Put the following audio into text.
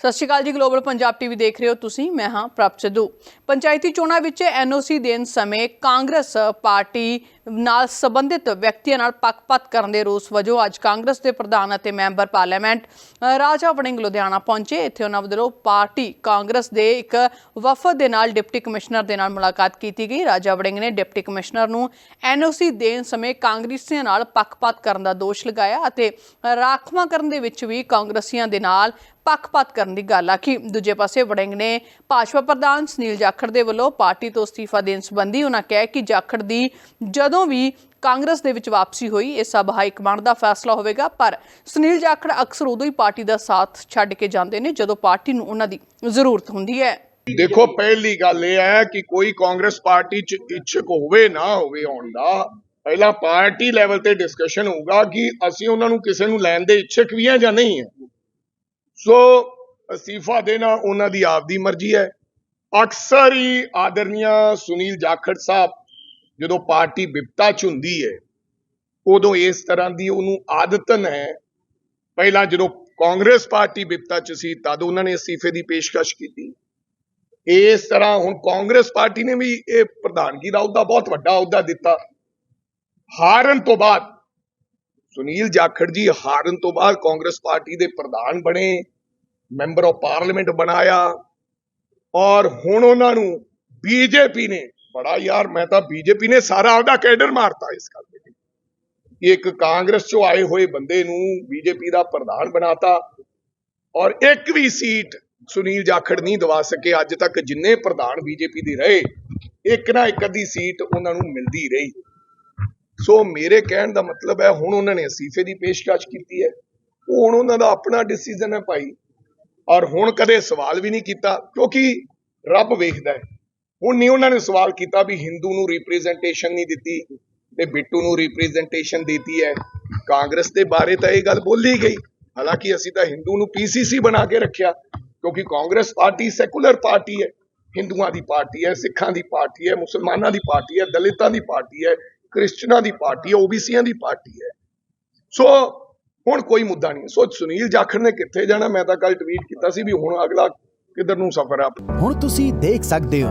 ਸਤਿ ਸ਼੍ਰੀ ਅਕਾਲ ਜੀ global Punjab TV ਦੇਖ ਰਹੇ ਹੋ ਤੁਸੀਂ, ਮੈਂ ਹਾਂ ਪ੍ਰਭ ਸਿੱਧੂ। ਪੰਚਾਇਤੀ ਚੋਣਾਂ ਵਿੱਚ ਐਨਓਸੀ ਦੇਣ ਸਮੇਂ ਕਾਂਗਰਸ ਪਾਰਟੀ ਨਾਲ ਸੰਬੰਧਿਤ ਵਿਅਕਤੀਆਂ ਨਾਲ ਪੱਖਪਾਤ ਕਰਨ ਦੇ ਰੋਸ ਵਜੋਂ ਅੱਜ ਕਾਂਗਰਸ ਦੇ ਪ੍ਰਧਾਨ ਅਤੇ ਮੈਂਬਰ ਪਾਰਲੀਮੈਂਟ ਰਾਜਾ ਵੜਿੰਗ ਲੁਧਿਆਣਾ ਪਹੁੰਚੇ। ਇੱਥੇ ਉਹਨਾਂ ਵੱਲੋਂ ਪਾਰਟੀ ਕਾਂਗਰਸ ਦੇ ਇੱਕ ਵਫਦ ਦੇ ਨਾਲ ਡਿਪਟੀ ਕਮਿਸ਼ਨਰ ਦੇ ਨਾਲ ਮੁਲਾਕਾਤ ਕੀਤੀ ਗਈ। ਰਾਜਾ ਵੜਿੰਗ ਨੇ ਡਿਪਟੀ ਕਮਿਸ਼ਨਰ ਨੂੰ ਐਨਓਸੀ ਦੇਣ ਸਮੇਂ ਕਾਂਗਰਸੀਆਂ ਨਾਲ ਪੱਖਪਾਤ ਕਰਨ ਦਾ ਦੋਸ਼ ਲਗਾਇਆ ਅਤੇ ਰਾਖਵਾਂ ਕਰਨ ਦੇ ਵਿੱਚ ਵੀ ਕਾਂਗਰਸੀਆਂ ਦੇ ਨਾਲ ਪੱਖਪਾਤ ਕਰਨ ਦੀ ਗੱਲ ਆਖੀ। ਦੂਜੇ ਪਾਸੇ ਵੜਿੰਗ ਨੇ ਭਾਜਪਾ ਪ੍ਰਧਾਨ ਸੁਨੀਲ ਜਾਖੜ ਦੇ ਵੱਲੋਂ ਪਾਰਟੀ ਤੋਂ ਅਸਤੀਫਾ ਦੇਣ ਸੰਬੰਧੀ ਉਹਨਾਂ ਕਿਹਾ ਕਿ ਜਾਖੜ ਦੀ ਜਦੋਂ ਵੀ ਕਾਂਗਰਸ ਦੇ ਵਿੱਚ ਵਾਪਸੀ ਹੋਈ, ਇਹ ਸਭ ਹਾਈ ਕਮਾਂਡ ਦਾ ਫੈਸਲਾ ਹੋਵੇਗਾ, ਪਰ ਸੁਨੀਲ ਜਾਖੜ ਅਕਸਰ ਉਦੋਂ ਹੀ ਪਾਰਟੀ ਦਾ ਸਾਥ ਛੱਡ ਕੇ ਜਾਂਦੇ ਨੇ, ਜਦੋਂ ਪਾਰਟੀ ਨੂੰ ਉਹਨਾਂ ਦੀ ਜ਼ਰੂਰਤ ਹੁੰਦੀ ਹੈ। ਦੇਖੋ, ਪਹਿਲੀ ਗੱਲ ਇਹ ਹੈ ਕਿ ਕੋਈ ਕਾਂਗਰਸ ਪਾਰਟੀ ਚ ਇੱਛਕ ਹੋਵੇ, ਨਾ ਹੋਵੇ ਆਉਣ ਦਾ, ਪਹਿਲਾਂ ਪਾਰਟੀ ਲੈਵਲ ਤੇ ਡਿਸਕਸ਼ਨ ਹੋਊਗਾ ਕਿ ਅਸੀਂ ਉਹਨਾਂ ਨੂੰ ਕਿਸੇ ਨੂੰ ਲੈਣ ਦੇ ਇੱਛਕ ਵੀ ਹੈ ਜਾਂ ਨਹੀਂ ਹੈ। ਸੋ ਅਸਤੀਫਾ ਦੇਣਾ ਉਹਨਾਂ ਦੀ ਆਪਦੀ ਮਰਜ਼ੀ ਹੈ। ਅਕਸਰ ਹੀ ਆਦਰਨੀਆ ਸੁਨੀਲ ਜਾਖੜ ਸਾਹਿਬ ਜਦੋਂ ਪਾਰਟੀ ਵਿਪਤਾ ਚ ਹੁੰਦੀ ਹੈ, ਉਦੋਂ ਇਸ ਤਰ੍ਹਾਂ ਦੀ ਉਹਨੂੰ ਆਦਤਨ ਹੈ। ਪਹਿਲਾਂ ਜਦੋਂ ਕਾਂਗਰਸ ਪਾਰਟੀ ਵਿਪਤਾ ਚ ਸੀ, ਤਦ ਉਹਨਾਂ ਨੇ ਅਸਤੀਫੇ ਦੀ ਪੇਸ਼ਕਸ਼ ਕੀਤੀ। ਇਸ ਤਰ੍ਹਾਂ ਹੁਣ ਕਾਂਗਰਸ ਪਾਰਟੀ ਨੇ ਵੀ ਇਹ ਪ੍ਰਧਾਨਗੀ ਦਾ ਅਹੁਦਾ ਬਹੁਤ ਵੱਡਾ ਅਹੁਦਾ ਦਿੱਤਾ। ਹਾਰਨ ਤੋਂ ਬਾਅਦ, ਸੁਨੀਲ ਜਾਖੜ ਜੀ ਹਾਰਨ ਤੋਂ ਬਾਅਦ ਕਾਂਗਰਸ ਪਾਰਟੀ ਦੇ ਪ੍ਰਧਾਨ ਬਣੇ, ਮੈਂਬਰ ਆਫ ਪਾਰਲੀਮੈਂਟ ਬਣਾਇਆ ਔਰ ਹੁਣ ਉਹਨਾਂ ਨੂੰ ਬੀਜੇਪੀ ਨੇ ਬੜਾ ਯਾਰ, ਮੈਂ ਤਾਂ ਬੀਜੇਪੀ ਨੇ ਸਾਰਾ ਆਪਦਾ ਕੈਡਰ ਮਾਰਤਾ ਇਸ ਗੱਲ ਦੇ ਇੱਕ ਕਾਂਗਰਸ ਚੋਂ ਆਏ ਹੋਏ ਬੰਦੇ ਨੂੰ ਬੀਜੇਪੀ ਦਾ ਪ੍ਰਧਾਨ ਬਣਾਤਾ ਔਰ ਇੱਕ ਵੀ ਸੀਟ ਸੁਨੀਲ ਜਾਖੜ ਨਹੀਂ ਦਵਾ ਸਕੇ, ਅੱਜ ਤੱਕ ਜਿੰਨੇ ਪ੍ਰਧਾਨ ਬੀਜੇਪੀ ਦੇ ਰਹੇ, ਇੱਕ ਨਾ ਇੱਕ ਅੱਧੀ ਸੀਟ ਉਹਨਾਂ ਨੂੰ ਮਿਲਦੀ ਰਹੀ। ਸੋ ਮੇਰੇ ਕਹਿਣ ਦਾ ਮਤਲਬ ਹੈ, ਹੁਣ ਉਹਨਾਂ ਨੇ ਅਸੀਫੇ ਦੀ ਪੇਸ਼ਕਸ਼ ਕੀਤੀ ਹੈ। ਉਹ ਹੁਣ ਉਹਨਾਂ ਦਾ ਆਪਣਾ ਡਿਸੀਜਨ ਹੈ ਭਾਈ। ਔਰ ਹੁਣ ਕਦੇ ਸਵਾਲ ਵੀ ਨਹੀਂ ਕੀਤਾ, ਕਿਉਂਕਿ ਰੱਬ ਵੇਖਦਾ ਹੈ। ਹੁਣ ਨਹੀਂ ਉਹਨਾਂ ਨੇ ਸਵਾਲ ਕੀਤਾ ਵੀ ਹਿੰਦੂ ਨੂੰ ਰਿਪਰੈਜ਼ੈਂਟੇਸ਼ਨ ਨਹੀਂ ਦਿੱਤੀ ਤੇ ਬਿੱਟੂ ਨੂੰ ਰਿਪਰੈਜ਼ੈਂਟੇਸ਼ਨ ਦਿੱਤੀ ਹੈ। ਕਾਂਗਰਸ ਦੇ ਬਾਰੇ ਤਾਂ ਇਹ ਗੱਲ ਬੋਲੀ ਗਈ। ਹਾਲਾਂਕਿ ਅਸੀਂ ਤਾਂ ਹਿੰਦੂ ਨੂੰ ਪੀਸੀਸੀ ਬਣਾ ਕੇ ਰੱਖਿਆ, ਕਿਉਂਕਿ ਕਾਂਗਰਸ ਪਾਰਟੀ ਸੈਕੂਲਰ ਪਾਰਟੀ ਹੈ। ਹਿੰਦੂਆਂ ਦੀ ਪਾਰਟੀ ਹੈ, ਸਿੱਖਾਂ ਦੀ ਪਾਰਟੀ ਹੈ, ਮੁਸਲਮਾਨਾਂ ਦੀ ਪਾਰਟੀ ਹੈ, ਦਲਿਤਾਂ ਦੀ ਪਾਰਟੀ ਹੈ, ਕ੍ਰਿਸਚਨਾਂ ਦੀ ਪਾਰਟੀ ਹੈ ਓਬੀਸੀਆਂ ਦੀ ਪਾਰਟੀ ਹੈ। ਸੋ ਹੁਣ ਕੋਈ ਮੁੱਦਾ ਨਹੀਂ। ਸੋ ਸੁਨੀਲ ਜਾਖੜ ਨੇ ਕਿੱਥੇ ਜਾਣਾ? ਮੈਂ ਤਾਂ ਕੱਲ ਟਵੀਟ ਕੀਤਾ ਸੀ ਵੀ ਹੁਣ ਅਗਲਾ ਕਿੱਧਰ ਨੂੰ ਸਫ਼ਰ ਆ। ਹੁਣ ਤੁਸੀਂ ਦੇਖ ਸਕਦੇ ਹੋ